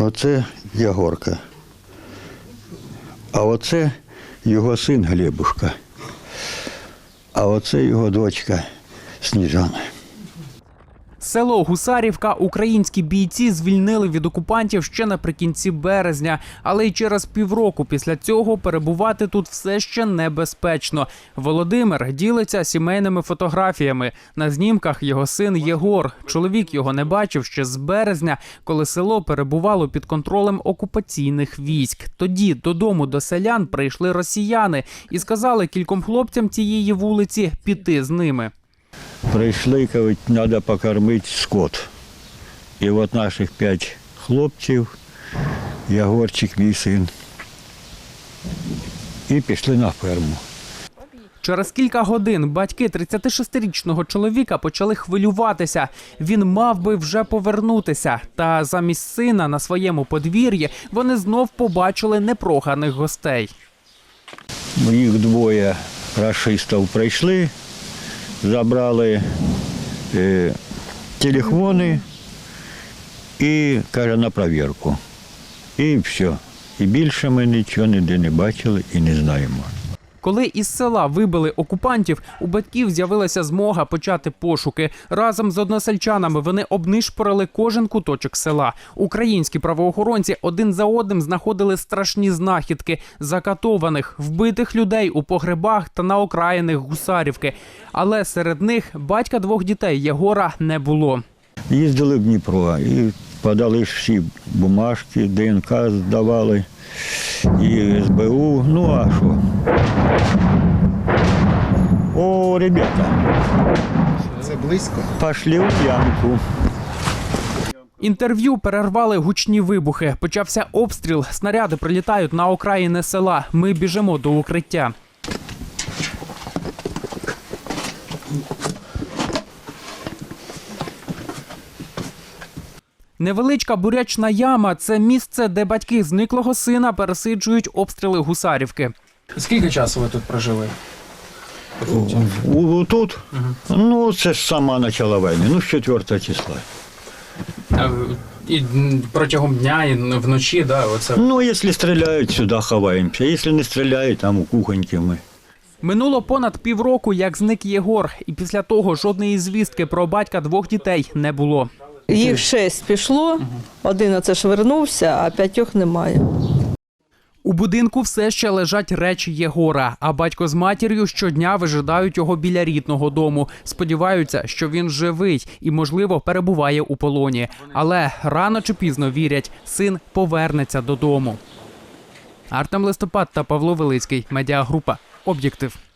Оце Ягорка. А оце його син Глебушка. А оце його дочка Сніжана. Село Гусарівка українські бійці звільнили від окупантів ще наприкінці березня, але й через півроку після цього перебувати тут все ще небезпечно. Володимир ділиться сімейними фотографіями. На знімках його син Єгор. Чоловік його не бачив ще з березня, коли село перебувало під контролем окупаційних військ. Тоді додому до селян прийшли росіяни і сказали кільком хлопцям цієї вулиці піти з ними. Прийшли, кажуть, треба покормити скот. І от наших п'ять хлопців, Ягорчик, мій син. І пішли на ферму. Через кілька годин батьки 36-річного чоловіка почали хвилюватися. Він мав би вже повернутися. Та замість сина на своєму подвір'ї вони знов побачили непроханих гостей. Їх двоє рашистів прийшли, забрали е, телефони і каже на провірку. І все. І більше ми нічого ніде не бачили і не знаємо. Коли із села вибили окупантів, у батьків з'явилася змога почати пошуки. Разом з односельчанами вони обнишпорили кожен куточок села. Українські правоохоронці один за одним знаходили страшні знахідки закатованих, вбитих людей у погребах та на окраїнах Гусарівки. Але серед них батька двох дітей Єгора не було. Їздили в Дніпро і подали всі бумажки, ДНК здавали, і СБУ. Ну а що? О, ребята, Це близько. пошли в ямку. Інтерв'ю перервали гучні вибухи. Почався обстріл. Снаряди прилітають на окраїни села. Ми біжимо до укриття. Невеличка бурячна яма це місце, де батьки зниклого сина пересиджують обстріли гусарівки. Скільки часу ви тут прожили? У- Тут? Ну, це ж сама почала війни, ну, з 4 числа. І протягом дня, і вночі, да, оце Ну, якщо стріляють, сюди ховаємося. Якщо не стріляють, там у кухоньки ми. Минуло понад півроку, як зник Єгор, і після того жодної звістки про батька двох дітей не було. Їх шесть пішло, один оце ж вернувся, а п'ятьох немає. У будинку все ще лежать речі Єгора, а батько з матір'ю щодня вижидають його біля рідного дому. Сподіваються, що він живий і, можливо, перебуває у полоні. Але рано чи пізно вірять, син повернеться додому. Артем Листопад та Павло Велицький. Медіагрупа. Об'єктив.